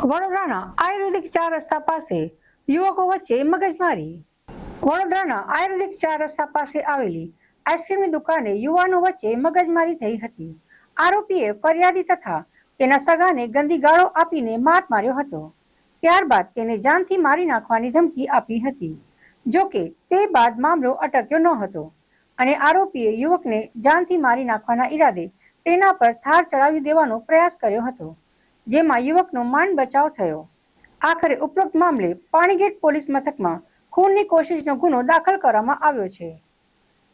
વડોદરાના આયુર્વેદિક ચાર રસ્તા પાસે યુવકો વચ્ચે મગજમારી. વડોદરાના આયુર્વેદિક ચાર રસ્તા પાસે આવેલી આઈસ્ક્રીમની દુકાને યુવાનો વચ્ચે મગજમારી થઈ હતી. આરોપીએ ફરિયાદી તથા તેના સગાને ગંદી ગાળો આપીને માત માર્યો હતો. ત્યારબાદ તેને જાનથી મારી નાખવાની ધમકી આપી હતી. જો કે તે બાદ મામલો અટક્યો ન હતો અને આરોપીએ યુવકને જાનથી મારી નાખવાના ઈરાદે તેના પર થાર ચડાવી દેવાનો પ્રયાસ કર્યો હતો. જેમાં યુવકનો માંડ બચાવ થયો. આખરે ઉપરોક્ત મામલે પાણીગેટ પોલીસ મથકમાં ખૂનની કોશિશનો ગુનો દાખલ કરવામાં આવ્યો છે.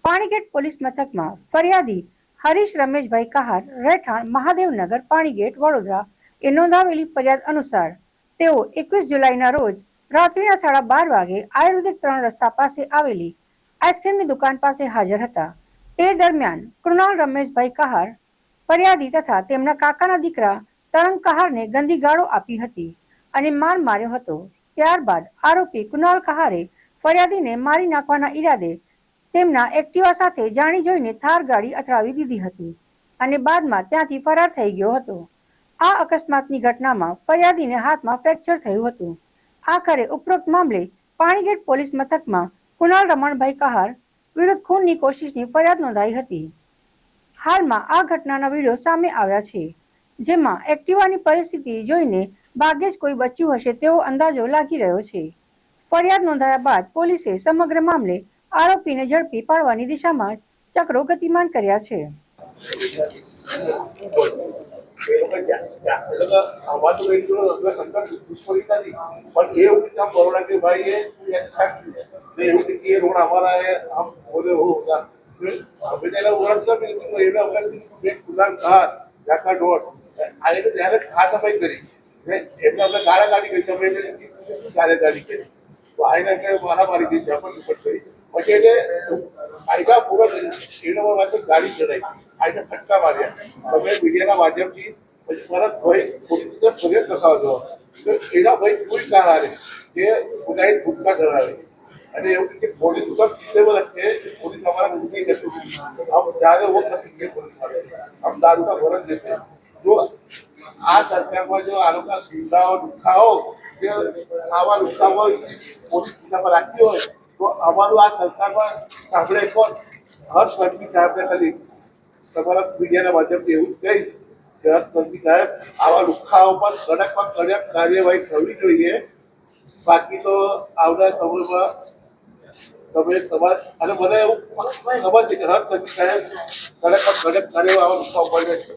પાણીગેટ પોલીસ મથકમાં ફરિયાદી હરીશ રમેશભાઈ કહાર રહેઠાણ મહાદેવનગર પાણીગેટ વડોદરા એ નોંધાવેલી ફરિયાદ અનુસાર તેઓ એકવીસ જુલાઈના રોજ રાત્રિના સાડા બાર વાગે આયુર્વેદિક ત્રણ રસ્તા પાસે આવેલી આઈસ્ક્રીમની દુકાન પાસે હાજર હતા. તે દરમિયાન કૃણાલ રમેશભાઈ કહાર ફરિયાદી તથા તેમના કાકાના દીકરા તરંગ કહારને ગંદી ગાળો આપી હતી અને માર માર્યો હતો. ત્યારબાદ આરોપી કુનાલ કહારે ફરિયાદીને મારી નાખવાના ઈરાદે તેમના એક્ટિવા સાથે જાણી જોઈને થાર ગાડી અથડાવી દીધી હતી અને બાદમાં ત્યાંથી ફરાર થઈ ગયો હતો. આ અકસ્માતની ઘટનામાં ફરિયાદીને હાથમાં ફ્રેક્ચર થયું હતું. આખરે ઉપરોક્ત મામલે પાણીગેટ પોલીસ મથકમાં કુનાલ રમણભાઈ કહાર વિરુદ્ધ ખૂનની કોશિશની ફરિયાદ નોંધાઈ હતી. હાલમાં આ ઘટનાના વીડિયો સામે આવ્યા છે. જેમાં એક્ટિવાની પરિસ્થિતિ જોઈને ભાગ્યે જ કોઈ બચ્યું હશે તેવો અંદાજો લાગી રહ્યો છે. ફરિયાદ નોંધાયા બાદ પોલીસે સમગ્ર મામલે આરોપીને ઝડપી પાડવાની દિશામાં ચક્રો ગતિમાન કર્યા છે. અમારું આ રીતે ત્યારે આ સફાઈ કરી. એટલે આપણે ગાળાગાળી કરી, તમે એટલે ગાળાગાળી કરી. તો આને એટલે મારામારી થઈ ત્યાં પણ રિપોર્ટ કરી પછી એટલે કાયદા પૂરો શ્રીનગર માટે ગાડી ચડાવી આને ફટકા માર્યા. તમે મીડિયાના માધ્યમથી પછી પરત ભાઈ પોલીસ ફરિયાદ લખાવજો તો એના ભાઈ કોઈ કારણ કે ગુનાહિત ભૂમિકા ધરાવે. અને એવું કે પોલીસ તો કેબલ છે પોલીસ અમારા ગુનાહિત જશે આમ જ્યારે વો પોલીસ આમ દારૂ કા ભરત દેતે જો આ સરકારમાં જો આ લોકો સુવિધાઓ દુખાઓ કે આવા નુકસાન હોય ઓછી દિશામાં રાખી હોય, તો અમારું આ સરકારમાં સાંભળે પણ હર્ષ વર્ગી સાહેબને ખાલી તમારા મીડિયાના માધ્યમથી એવું જ કહીશ કે હર્ષ વર્ગી સાહેબ, આવા લુખાઓ પર કડકમાં કડક કાર્યવાહી થવી જોઈએ. બાકી તો આવનારા સમયમાં તમે તમારે, અને મને એવું ખબર છે કે હર્ષ વર્ગી સાહેબ કડકમાં કડક કાર્યવાહી લુખાઓ પડે છે